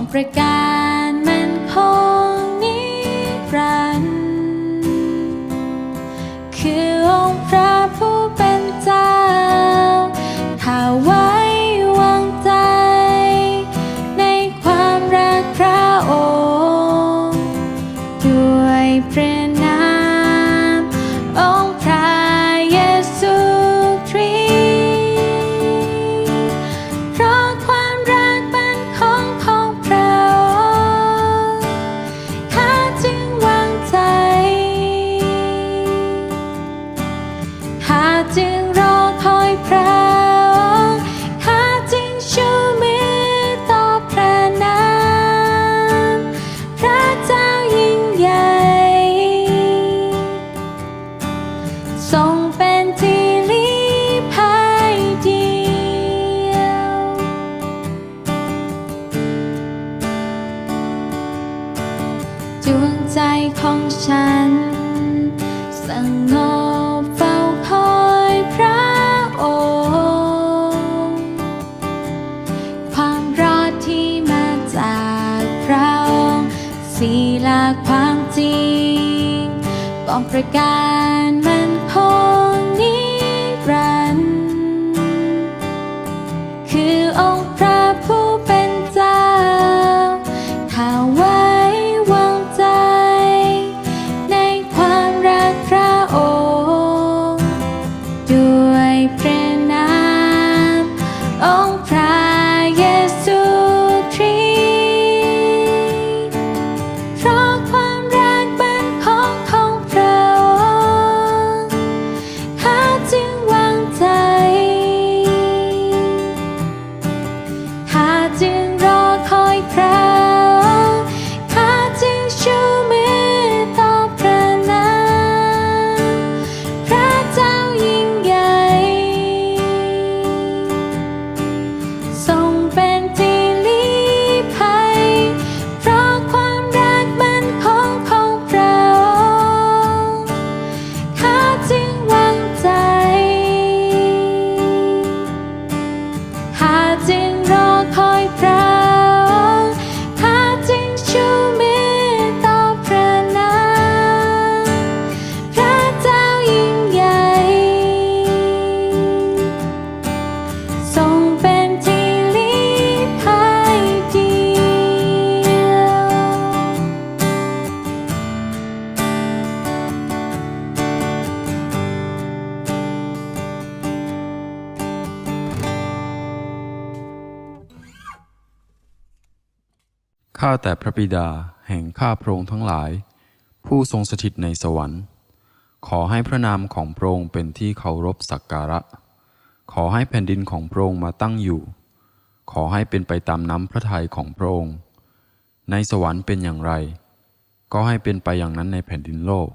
ปลอมประการากความจริงปลอมประการาแต่พระบิดาแห่งข้าพระองค์ทั้งหลาย ผู้ทรงสถิตในสวรรค์ ขอให้พระนามของพระองค์เป็นที่เคารพสักการะ ขอให้แผ่นดินของพระองค์มาตั้งอยู่ ขอให้เป็นไปตามน้ำพระทัยของพระองค์ ในสวรรค์เป็นอย่างไร ก็ให้เป็นไปอย่างนั้นในแผ่นดินโลก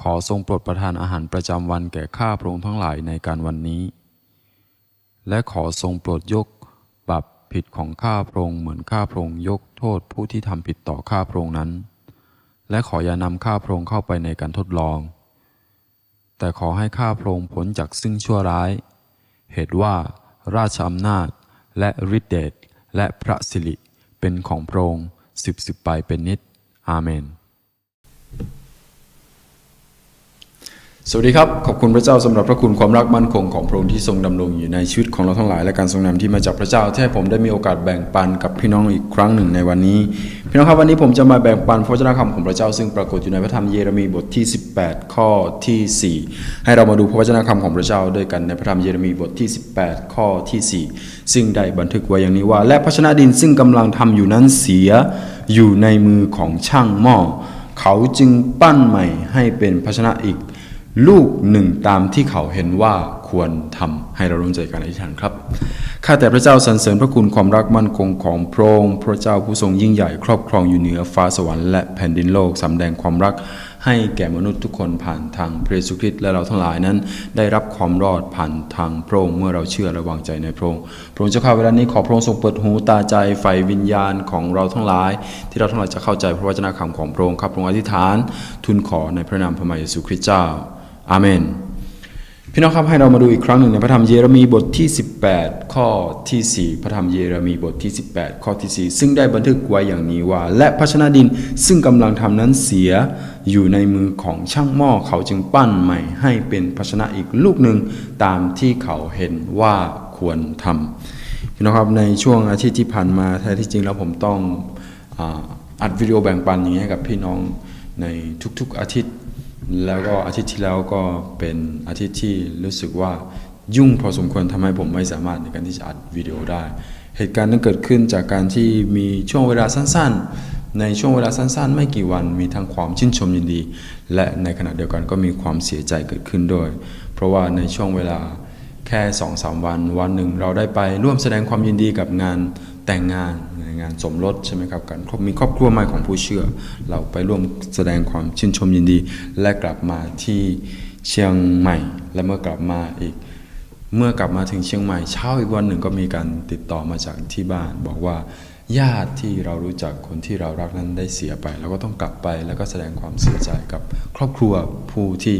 ขอทรงโปรดประทานอาหารประจำวันแก่ข้าพระองค์ทั้งหลายในการวันนี้ และขอทรงโปรดยก ผิดของข้าพระองค์เหมือนข้าพระองค์ยกโทษผู้ที่ทำผิดต่อข้าพระองค์นั้น และขออย่านำข้าพระองค์เข้าไปในการทดลอง แต่ขอให้ข้าพระองค์พ้นจากซึ่งชั่วร้าย เหตุว่าราชอำนาจและฤทธิเดชและพระสิริเป็นของพระองค์สืบสืบไปเป็นนิจ อาเมน สวัสดีครับ ขอบคุณพระเจ้าสำหรับพระคุณความรักมั่นคงของพระองค์ที่ทรงดำรงอยู่ในชีวิตของเราทั้งหลายและการทรงนำที่มาจากพระเจ้าที่ให้ผมได้มีโอกาสแบ่งปันกับพี่น้องอีกครั้งหนึ่งในวันนี้ พี่น้องครับวันนี้ผมจะมาแบ่งปันพระวจนะคำของพระเจ้าซึ่งปรากฏอยู่ในพระธรรมเยเรมีบทที่ 18 ข้อทีสี่ 4 ให้เรามาดูพระวจนะคำของพระเจ้าด้วยกันในพระธรรมเยเรมีบทที่ 18 ข้อทีสี่4 ซึ่งได้บันทึกไว้อย่างนี้ว่า และภาชนะดินซึ่งกำลังทำอยู่นั้นเสียอยู่ในมือของช่างหม้อเขาจึงปั้นใหม่ให้เป็นภาชนะอีก ลูกหนึ่งตามที่เขาเห็นว่าควรทำให้เราร่วมใจกันอธิษฐานครับข้าแต่พระเจ้าสรรเสริญพระคุณความรักมั่นคงของพระองค์พระเจ้าผู้ทรงยิ่งใหญ่ครอบครองอยู่เหนือฟ้าสวรรค์และแผ่นดินโลกสำแดงความรักให้แก่มนุษย์ทุกคนผ่านทางพระเยซูคริสต์และเราทั้งหลายนั้น ได้รับความรอดผ่านทางพระองค์เมื่อเราเชื่อและวางใจในพระองค์พระองค์เจ้าข้าเวลานี้ขอพระองค์ทรงเปิดหูตาใจไฟวิญญาณของเราทั้งหลาย ที่เราทั้งหลายจะเข้าใจพระวจนะคำของพระองค์ครับพระองค์อธิษฐาน ทูลขอในพระนามพระมหาเยซูคริสต์เจ้า อาเมนพี่น้องครับให้เรามาดูอีกครั้งหนึ่งในพระธรรมเยเรมีบทที่ 18 ข้อที่ 4 พระธรรมเยเรมีบทที่ 18 ข้อที่ 4 ซึ่งได้บันทึกไว้อย่างนี้ว่า และภาชนะดินซึ่งกำลังทำนั้นเสียอยู่ในมือของช่างหม้อเขาจึงปั้นใหม่ ให้เป็นภาชนะอีกลูกหนึ่งตามที่เขาเห็นว่าควรทำพี่น้องครับในช่วงอาทิตย์ที่ผ่านมาแท้ที่จริงแล้วผมต้องอ,อัดวิดีโอแบ่งปันอย่างนี้กับพี่น้องในทุกๆอาทิตย์ แล้วก็อาทิตย์ที่แล้วก็เป็นอาทิตย์ที่รู้สึกว่ายุ่งพอสมควรทำให้ผมไม่สามารถในการที่จะอัดวิดีโอได้ เหตุการณ์นั้นเกิดขึ้นจากการที่มีช่วงเวลาสั้นๆ ในช่วงเวลาสั้นๆ ไม่กี่วันมีทั้งความชื่นชมยินดี และในขณะเดียวกันก็มีความเสียใจเกิดขึ้นด้วย เพราะว่าในช่วงเวลาแค่2อสวัน วันหนึ่งเราได้ไปร่วมแสดงความยินดีกับงาน แต่งงานในงานสมรสใช่ไหมครับการมีครอบครัวใหม่ของผู้เชื่อ เราไปร่วมแสดงความชื่นชมยินดี และกลับมาที่เชียงใหม่ และเมื่อกลับมาอีก เมื่อกลับมาถึงเชียงใหม่เช้าอีกวันหนึ่งก็มีการติดต่อมาจากที่บ้าน บอกว่าญาติที่เรารู้จักคนที่เรารักนั้นได้เสียไปเราก็ต้องกลับไปแล้วก็แสดงความเสียใจกับครอบครัวผู้ที่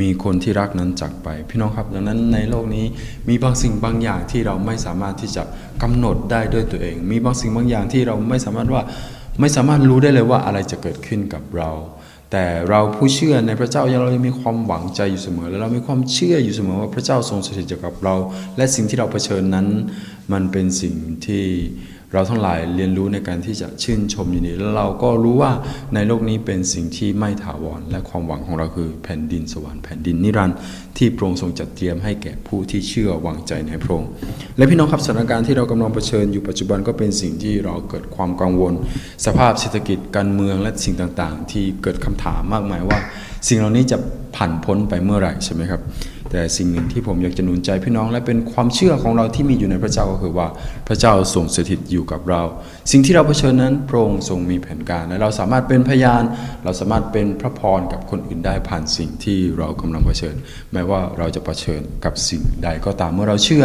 มีคนที่รักนั้นจากไป พี่น้องครับดังนั้นในโลกนี้มีบางสิ่งบางอย่างที่เราไม่สามารถที่จะกำหนดได้ด้วยตัวเอง มีบางสิ่งบางอย่างที่เราไม่สามารถว่าไม่สามารถรู้ได้เลยว่าอะไรจะเกิดขึ้นกับเรา แต่เราผู้เชื่อในพระเจ้ายังเรายังมีความหวังใจอยู่เสมอ และเรามีความเชื่ออยู่เสมอว่าพระเจ้าทรงสถิตอยู่กับเรา และสิ่งที่เราเผชิญนั้น มันเป็นสิ่งที่ เราทั้งหลายเรียนรู้ในการที่จะชื่นชมยินดีและเราก็รู้ว่าในโลกนี้เป็นสิ่งที่ไม่ถาวร และความหวังของเราคือแผ่นดินสวรรค์แผ่นดินนิรันดร์ที่พระองค์ทรงจัดเตรียมให้แก่ผู้ที่เชื่อวางใจในพระองค์และพี่น้องครับสถานการณ์ที่เรากำลังเผชิญอยู่ปัจจุบันก็เป็นสิ่งที่เราเกิดความกังวล สภาพเศรษฐกิจการเมืองและสิ่งต่างๆ ที่เกิดคำถามมากมายว่า สิ่งเหล่านี้จะผ่านพ้นไปเมื่อไหร่ใช่ไหมครับ แต่สิ่งหนึ่งที่ผมอยากจะหนุนใจพี่น้องและเป็นความเชื่อของเราที่มีอยู่ในพระเจ้าก็คือว่าพระเจ้าทรงสถิตอยู่กับเรา สิ่งที่เราเผชิญนั้นพระองค์ทรงมีแผนการ และเราสามารถเป็นพยาน เราสามารถเป็นพระพรกับคนอื่นได้ผ่านสิ่งที่เรากำลังเผชิญ แม้ว่าเราจะเผชิญกับสิ่งใดก็ตามเมื่อเราเชื่อ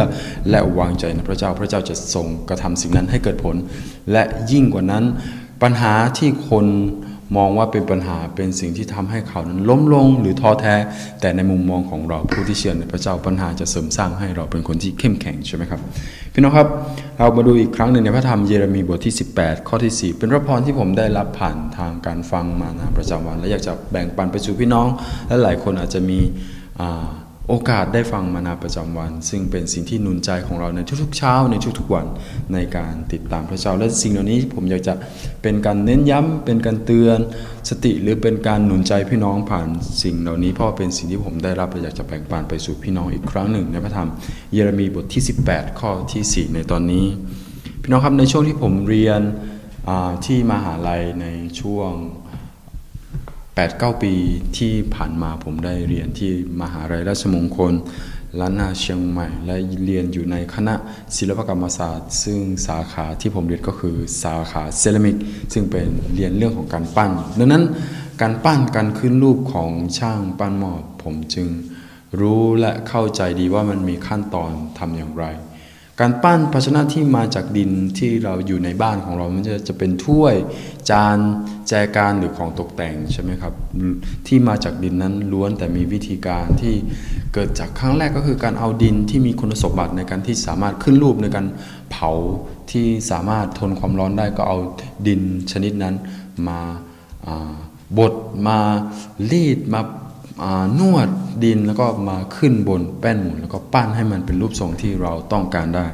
และวางใจในพระเจ้าพระเจ้าจะทรงกระทำสิ่งนั้นให้เกิดผล และยิ่งกว่านั้นปัญหาที่คน มองว่าเป็นปัญหาเป็นสิ่งที่ทำให้เขานั้นล้มลงหรือท้อแท้ แต่ในมุมมองของเราผู้ที่เชื่อในพระเจ้าปัญหาจะเสริมสร้างให้เราเป็นคนที่เข้มแข็งใช่ไหมครับพี่น้องครับ เรามาดูอีกครั้งหนึ่งในพระธรรมเยเรมีบทที่ 18 ข้อที่ 4 เป็นพระพรที่ผมได้รับผ่านทางการฟังมานะประจำวัน และอยากจะแบ่งปันไปสู่พี่น้องและหลายคนอาจจะมีอ่า โอกาสได้ฟังมานาประจำวัน ซึ่งเป็นสิ่งที่หนุนใจของเราในทุกๆเช้าในทุกๆวันในการติดตามพระเจ้าและสิ่งเหล่านี้ผมอยากจะเป็นการเน้นย้ำเป็นการเตือนสติหรือเป็นการหนุนใจพี่น้องผ่านสิ่งเหล่านี้เพราะเป็นสิ่งที่ผมได้รับและอยากจะแบ่งปันไปสู่พี่น้องอีกครั้งหนึ่งในพระธรรมเยเรมีบทที่ 18 ข้อทีสี่4 ในตอนนี้ พี่น้องครับในช่วงที่ผมเรียนที่มหาลัยในช่วง 8 9 ปีที่ผ่านมาผมได้เรียนที่มหาลัยราชมงคลล้านนาเชียงใหม่ และเรียนอยู่ในคณะศิลปกรรมศาสตร์ ซึ่งสาขาที่ผมเรียนก็คือสาขาเซรามิก ซึ่งเป็นเรียนเรื่องของการปั้น ดังนั้นการปั้นการขึ้นรูปของช่างปั้นหม้อผมจึงรู้และเข้าใจดีว่ามันมีขั้นตอนทำอย่างไร การปั้นภาชนะที่มาจากดินที่เราอยู่ในบ้านของเรา มันจะจะเป็นถ้วย จานแจกันหรือของตกแต่งใช่ไหมครับ ที่มาจากดินนั้นล้วนแต่มีวิธีการที่เกิดจากครั้งแรกก็คือการเอาดินที่มีคุณสมบัติในการที่สามารถขึ้นรูปในการเผาที่สามารถทนความร้อนได้ก็เอาดินชนิดนั้นมาบดมารีดมา นวดดินแล้วก็มาขึ้นบนแป้นหมุนแล้วก็ปั้นให้มันเป็นรูปทรงที่เราต้องการได้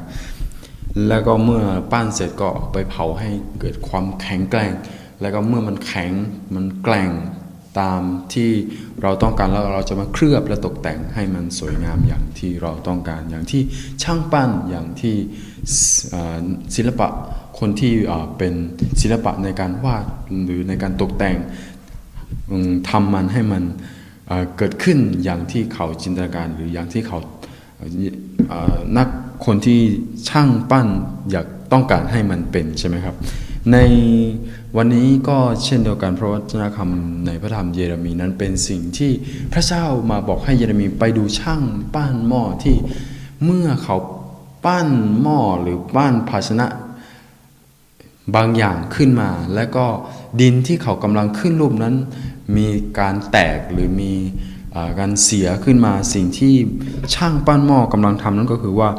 แล้วก็เมื่อปั้นเสร็จก็ไปเผาให้เกิดความแข็งแกร่ง แล้วก็เมื่อมันแข็งมันแกร่งตามที่เราต้องการแล้วเราจะมาเคลือบและตกแต่งให้มันสวยงามอย่างที่เราต้องการ อย่างที่ช่างปั้นอย่างที่ศิลปะคนที่เป็นศิลปะในการวาดหรือในการตกแต่งทำมันให้มัน เกิดขึ้นอย่างที่เขาจินตนาการหรืออย่างที่เขาเอ่อเอ่อนักคนที่ช่างปั้นอยากต้องการให้มันเป็นใช่ไหมครับ ในวันนี้ก็เช่นเดียวกันเพราะวจนะคำในพระธรรมเยเรมีนั้นเป็นสิ่งที่พระเจ้ามาบอกให้เยเรมีไปดูช่างปั้นหม้อที่เมื่อเขาปั้นหม้อหรือปั้นภาชนะบางอย่างขึ้นมา และก็ดินที่เขากำลังขึ้นรูปนั้น มีการแตกหรือมีอการเสียขึ้นมาสิ่งที่ช่างปั้นหม้อกำลังทำนั่นก็คือว่า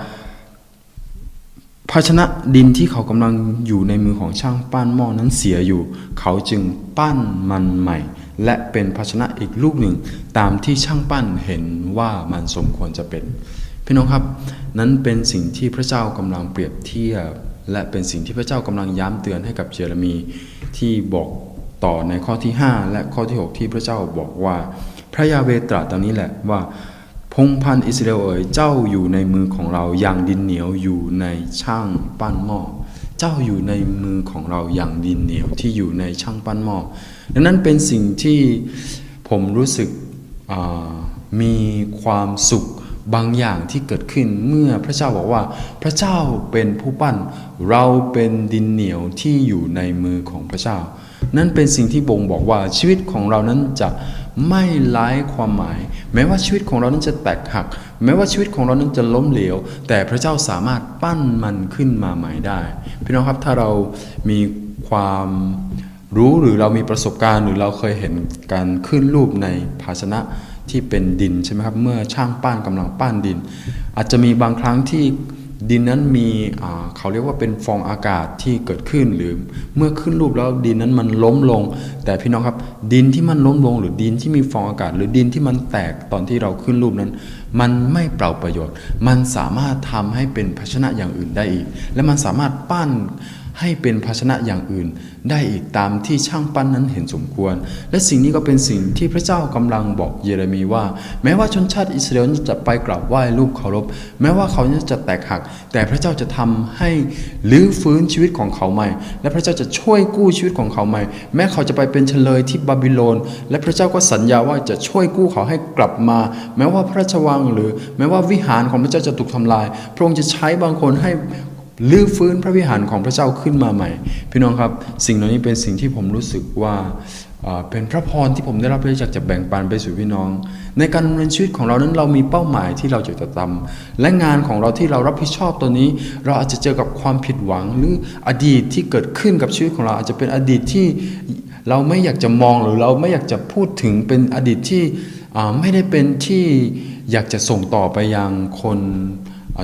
ภาชนะดินที่เขากำลังอยู่ในมือของช่างปั้นหม้อนั้นเสียอยู่ เขาจึงปั้นมันใหม่ และเป็นภาชนะอีกลูกหนึ่ง ตามที่ช่างปั้นเห็นว่ามันสมควรจะเป็น พี่น้องครับ นั้นเป็นสิ่งที่พระเจ้ากำลังเปรียบเทียบ และเป็นสิ่งที่พระเจ้ากำลังย้ำเตือนให้กับเยเรมีที่บอก ต่อในข้อที่ 5 และข้อที่ 6 ที่พระเจ้าบอกว่า พระยาเวตรัสตรงนี้แหละว่า พงพันอิสราเอลเอ๋ยเจ้าอยู่ในมือของเราอย่างดินเหนียวอยู่ในช่างปั้นหม้อเจ้าอยู่ในมือของเราอย่างดินเหนียวที่อยู่ในช่างปั้นหม้อดังนั้นเป็นสิ่งที่ผมรู้สึกมีความสุขบางอย่างที่เกิดขึ้นเมื่อพระเจ้าบอกว่า พระเจ้าเป็นผู้ปั้น เราเป็นดินเหนียวที่อยู่ในมือของพระเจ้า นั่นเป็นสิ่งที่บ่งบอกว่าชีวิตของเรานั้นจะไม่ไร้ความหมาย แม้ว่าชีวิตของเรานั้นจะแตกหัก แม้ว่าชีวิตของเรานั้นจะล้มเหลว แต่พระเจ้าสามารถปั้นมันขึ้นมาใหม่ได้ พี่น้องครับถ้าเรามีความรู้หรือเรามีประสบการณ์หรือเราเคยเห็นการขึ้นรูปในภาชนะที่เป็นดินใช่ไหมครับเมื่อช่างปั้นกำลังปั้นดิน อาจจะมีบางครั้งที่ ดินนั้นมีเขาเรียกว่าเป็นฟองอากาศที่เกิดขึ้นหรือเมื่อขึ้นรูปแล้วดินนั้นมันล้มลง แต่พี่น้องครับ ดินที่มันล้มลง หรือดินที่มีฟองอากาศ หรือดินที่มันแตกตอนที่เราขึ้นรูปนั้น มันไม่เปล่าประโยชน์ มันสามารถทำให้เป็นภาชนะอย่างอื่นได้อีก และมันสามารถปั้น ให้เป็นภาชนะอย่างอื่น ได้อีกตามที่ช่างปั้นนั้นเห็นสมควร และสิ่งนี้ก็เป็นสิ่งที่พระเจ้ากำลังบอกเยเรมีว่า แม้ว่าชนชาติอิสราเอลจะไปกราบไหว้รูปเคารพ แม้ว่าเขาจะแตกหัก แต่พระเจ้าจะทำให้ลื้อฟื้นชีวิตของเขาใหม่ และพระเจ้าจะช่วยกู้ชีวิตของเขาใหม่ แม้เขาจะไปเป็นเฉลยที่บาบิโลน และพระเจ้าก็สัญญาว่าจะช่วยกู้เขาให้กลับมา แม้ว่าพระราชวังหรือ แม้ว่าวิหารของพระเจ้าจะถูกทำลาย พระองค์จะใช้บางคนให้ ลื้อฟื้นพระวิหารของพระเจ้าขึ้นมาใหม่ พี่น้องครับ สิ่งเหล่านี้เป็นสิ่งที่ผมรู้สึกว่าเป็นพระพรที่ผมได้รับและอยากจะแบ่งปันไปสู่พี่น้อง ในการดำเนินชีวิตของเรานั้นเรามีเป้าหมายที่เราจะทำและงานของเราที่เรารับผิดชอบตัวนี้ เราอาจจะเจอกับความผิดหวัง หรืออดีตที่เกิดขึ้นกับชีวิตของเราอาจจะเป็นอดีตที่เราไม่อยากจะมองหรือเราไม่อยากจะพูดถึงเป็นอดีตที่ไม่ได้เป็นที่อยากจะส่งต่อไปยังคน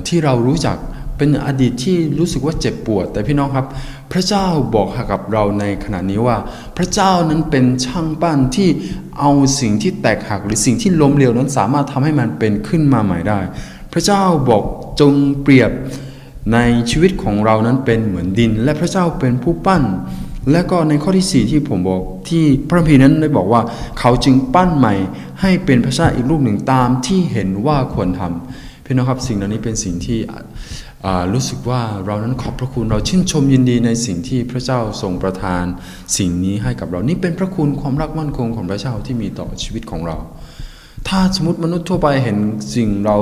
ที่เรารู้จัก เป็นอดีตที่รู้สึกว่าเจ็บปวด แต่พี่น้องครับ พระเจ้าบอกกับเราในขณะนี้ว่า พระเจ้านั้นเป็นช่างปั้นที่เอาสิ่งที่แตกหักหรือสิ่งที่ล้มเหลวนั้นสามารถทำให้มันเป็นขึ้นมาใหม่ได้ พระเจ้าบอกจงเปรียบในชีวิตของเรานั้นเป็นเหมือนดิน และพระเจ้าเป็นผู้ปั้น และก็ในข้อที่ 4 ที่ผมบอกที่พระคัมภีนั้นได้บอกว่า เขาจึงปั้นใหม่ ให้เป็นพระชาติอีกรูปหนึ่งตามที่เห็นว่าควรทำพี่น้องครับสิ่งเหล่านี้เป็นสิ่งที่ รู้สึกว่าเรานั้นขอบพระคุณเราชื่นชมยินดีในสิ่งที่พระเจ้าทรงประทาน สิ่งนี้ให้กับเรานี่เป็นพระคุณความรักมั่นคงของพระเจ้าที่มีต่อชีวิตของเรา ถ้าสมมติมนุษย์ทั่วไปเห็นสิ่งเรา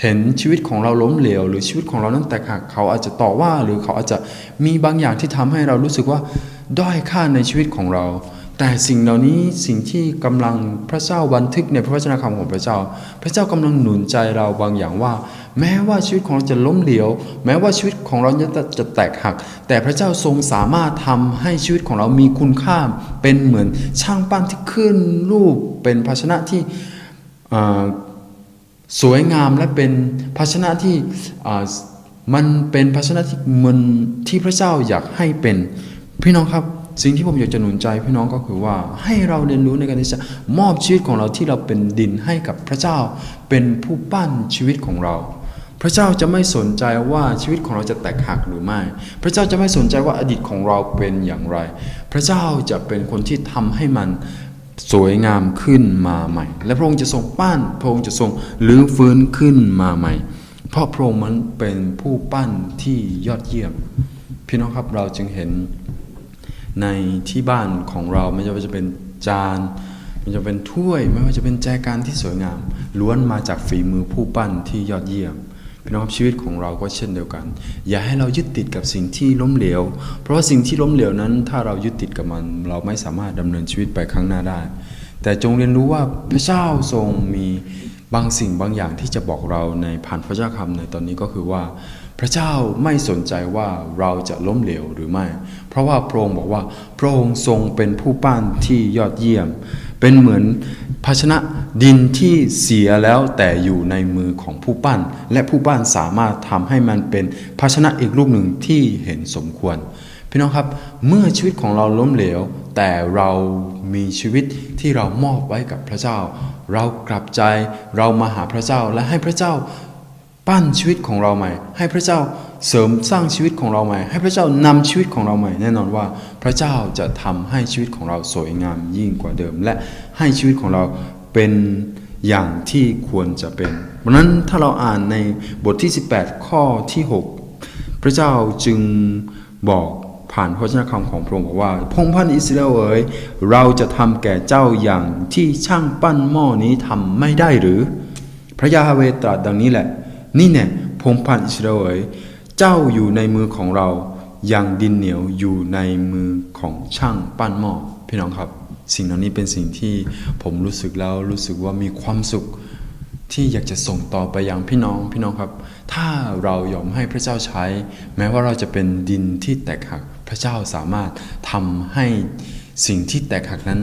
เห็นชีวิตของเราล้มเหลว หรือชีวิตของเรานั้นแตกหักเขาอาจจะต่อว่าหรือเขาอาจจะมีบางอย่างที่ทำให้เรารู้สึกว่าด้อยค่าในชีวิตของเรา แต่สิ่งเหล่านี้สิ่งที่กำลังพระเจ้าบันทึกในพระวจนะคำของพระเจ้า พระเจ้ากำลังหนุนใจเราบางอย่างว่า แม้ว่าชีวิตของเราจะล้มเหลวแม้ว่าชีวิตของเราจะจะแตกหัก แต่พระเจ้าทรงสามารถทำให้ชีวิตของเรามีคุณค่า เป็นเหมือนช่างปั้นที่ขึ้นรูปเป็นภาชนะที่สวยงามและเป็นภาชนะที่มันเป็นภาชนะที่มันที่พระเจ้าอยากให้เป็น พี่น้องครับสิ่งที่ผมอยากจะหนุนใจพี่น้องก็คือว่าให้เราเรียนรู้ในการที่จะมอบชีวิตของเราที่เราเป็นดินให้กับพระเจ้า เป็นผู้ปั้นชีวิตของเรา พระเจ้าจะไม่สนใจว่าชีวิตของเราจะแตกหักหรือไม่ พระเจ้าจะไม่สนใจว่าอดีตของเราเป็นอย่างไร พระเจ้าจะเป็นคนที่ทำให้มันสวยงามขึ้นมาใหม่ และพระองค์จะทรงปั้น พระองค์จะทรงลื้อฟื้นขึ้นมาใหม่ เพราะพระองค์มันเป็นผู้ปั้นที่ยอดเยี่ยม พี่น้องครับเราจึงเห็นในที่บ้านของเราไม่ว่าจะเป็นจานไม่ว่าจะเป็นถ้วยไม่ว่าจะเป็นแจกันที่สวยงาม ล้วนมาจากฝีมือผู้ปั้นที่ยอดเยี่ยม พี่น้องครับชีวิตของเราก็เช่นเดียวกัน อย่าให้เรายึดติดกับสิ่งที่ล้มเหลว เพราะว่าสิ่งที่ล้มเหลวนั้น ถ้าเรายึดติดกับมัน เราไม่สามารถดำเนินชีวิตไปข้างหน้าได้ แต่จงเรียนรู้ว่าพระเจ้าทรงมีบางสิ่งบางอย่างที่จะบอกเราในผ่านพระเจ้าคำในตอนนี้ก็คือว่า ระเจ้าไม่สนใจว่าเราจะล้มเหลวหรือไม่ เพราะว่าพระองค์บอกว่าพระองค์ทรงเป็นผู้ปั้นที่ยอดเยี่ยม เป็นเหมือนภาชนะดินที่เสียแล้วแต่อยู่ในมือของผู้ปั้น และผู้ปั้นสามารถทำให้มันเป็นภาชนะอีกลูกหนึ่งที่เห็นสมควร พี่น้องครับ เมื่อชีวิตของเราล้มเหลว แต่เรามีชีวิตที่เรามอบไว้กับพระเจ้า เรากลับใจเรามาหาพระเจ้าและให้พระเจ้า ปั้นชีวิตของเราใหม่ ให้พระเจ้าเสริมสร้างชีวิตของเราใหม่ ให้พระเจ้านำชีวิตของเราใหม่ แน่นอนว่าพระเจ้าจะทำให้ชีวิตของเราสวยงามยิ่งกว่าเดิม และให้ชีวิตของเราเป็นอย่างที่ควรจะเป็น เพราะนั้นถ้าเราอ่านในบทที่ 18 ข้อที่ 6 พระเจ้าจึงบอกผ่านพระชนะคำของพระองค์บอกว่า พงพันธ์อิสราเอลเอ๋ยเราจะทำแก่เจ้าอย่างที่ช่างปั้นหม้อนี้ทำไม่ได้หรือ พระยาเวตรัสดังนี้แหละ นี่แน่พงพันธ์อิสราเอลเอ๋ยเจ้าอยู่ในมือของเราอย่างดินเหนียวอยู่ในมือของช่างปั้นหม้อพี่น้องครับ สิ่งเหล่านี้เป็นสิ่งที่ผมรู้สึกแล้วรู้สึกว่ามีความสุขที่อยากจะส่งต่อไปยังพี่น้องพี่น้องครับ ถ้าเรายอมให้พระเจ้าใช้ แม้ว่าเราจะเป็นดินที่แตกหักพระเจ้าสามารถทำให้สิ่งที่แตกหักนั้น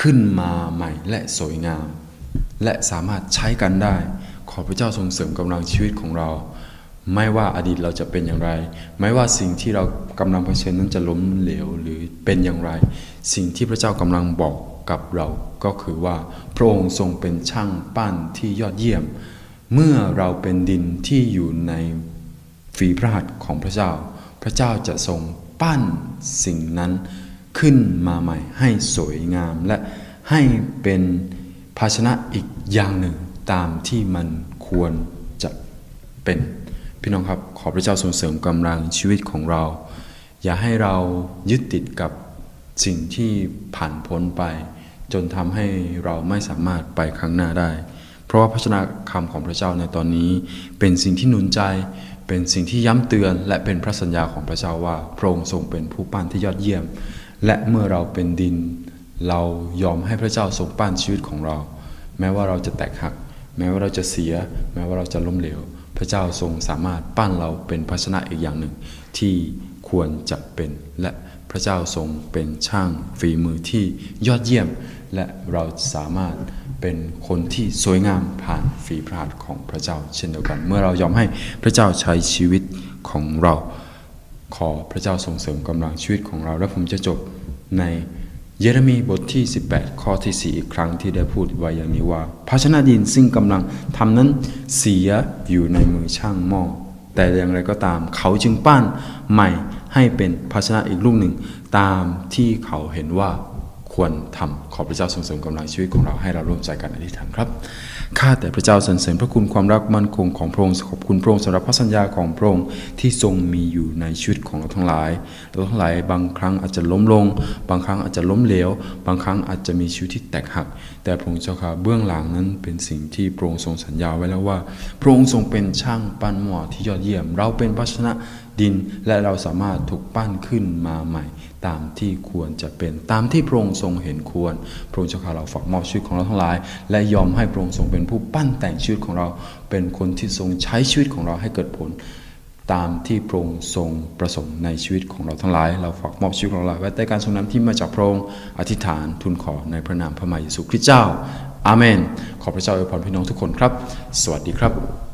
ขึ้นมาใหม่และสวยงาม และสามารถใช้กันได้ ขอพระเจ้าทรงเสริมกำลังชีวิตของเรา ไม่ว่าอดีตเราจะเป็นอย่างไร ไม่ว่าสิ่งที่เรากำลังเผชิญนั้นจะล้มเหลวหรือเป็นอย่างไร สิ่งที่พระเจ้ากำลังบอกกับเราก็คือว่าพระองค์ทรงเป็นช่างปั้นที่ยอดเยี่ยม เมื่อเราเป็นดินที่อยู่ในฝีพระหัตถ์ของพระเจ้า พระเจ้าจะทรงปั้นสิ่งนั้นขึ้นมาใหม่ให้สวยงามและให้เป็นภาชนะอีกอย่างหนึ่ง ตามที่มันควรจะเป็น พี่น้องครับขอพระเจ้าทรงเสริมกำลังชีวิตของเรา อย่าให้เรายึดติดกับสิ่งที่ผ่านพ้นไป จนทำให้เราไม่สามารถไปข้างหน้าได้ เพราะว่าพระชนะคำของพระเจ้าในตอนนี้ เป็นสิ่งที่หนุนใจ เป็นสิ่งที่ย้ำเตือน และเป็นพระสัญญาของพระเจ้าว่าพระองค์ทรงเป็นผู้ปั้นที่ยอดเยี่ยม และเมื่อเราเป็นดิน เรายอมให้พระเจ้าทรงปั้นชีวิตของเรา แม้ว่าเราจะแตกหัก แม้ว่าเราจะเสีย แม้ว่าเราจะล้มเหลว พระเจ้าทรงสามารถปั้นเราเป็นภาชนะอีกอย่างหนึ่ง ที่ควรจะเป็น และพระเจ้าทรงเป็นช่างฝีมือที่ยอดเยี่ยม และเราสามารถเป็นคนที่สวยงามผ่านฝีพระหัตถ์ของพระเจ้า เช่นเดียวกัน เมื่อเรายอมให้พระเจ้าใช้ชีวิตของเรา ขอพระเจ้าส่งเสริมกำลังชีวิตของเรา และผมจะจบใน เยเรมีบทที่ 18 ข้อที่ 4 อีกครั้งที่ได้พูดไว้อย่างนี้ว่า ภาชนะดินซึ่งกำลังทำนั้นเสียอยู่ในมือช่างหม้อแต่อย่างไรก็ตาม เขาจึงปั้นใหม่ให้เป็นภาชนะอีกลูกหนึ่ง ตามที่เขาเห็นว่าควรทำขอพระเจ้าทรงเสริมกำลังชีวิตของเราให้เราร่วมใจกันอธิษฐานครับ ข้าแต่พระเจ้าสรรเสริญพระคุณความรักมั่นคงของพระองค์ขอบคุณพระองค์สำหรับพระสัญญาของพระองค์ที่ทรงมีอยู่ในชีวิตของเราทั้งหลาย เราทั้งหลายบางครั้งอาจจะล้มลง บางครั้งอาจจะล้มเหลว บางครั้งอาจจะมีชีวิตที่แตกหัก แต่พระองค์เจ้าค่ะเบื้องหลังนั้นเป็นสิ่งที่พระองค์ทรงสัญญาไว้แล้วว่า พระองค์ทรงเป็นช่างปั้นหม้อที่ยอดเยี่ยม เราเป็นภาชนะดินและเราสามารถถูกปั้นขึ้นมาใหม่ ตามที่ควรจะเป็นตามที่พระองค์ทรงเห็นควร พระองค์เจ้าข้าเราฝากมอบชีวิตของเราทั้งหลาย และยอมให้พระองค์ทรงเป็นผู้ปั้นแต่งชีวิตของเรา เป็นคนที่ทรงใช้ชีวิตของเราให้เกิดผล ตามที่พระองค์ทรงประสงค์ในชีวิตของเราทั้งหลาย เราฝากมอบชีวิตของเราไว้ใต้การทรงนำที่มาจากพระองค์อธิษฐานทูลขอในพระนามพระมายสุคริสต์เจ้าอาเมน ขอพระเจ้าอวยพรพี่น้องทุกคนครับ สวัสดีครับ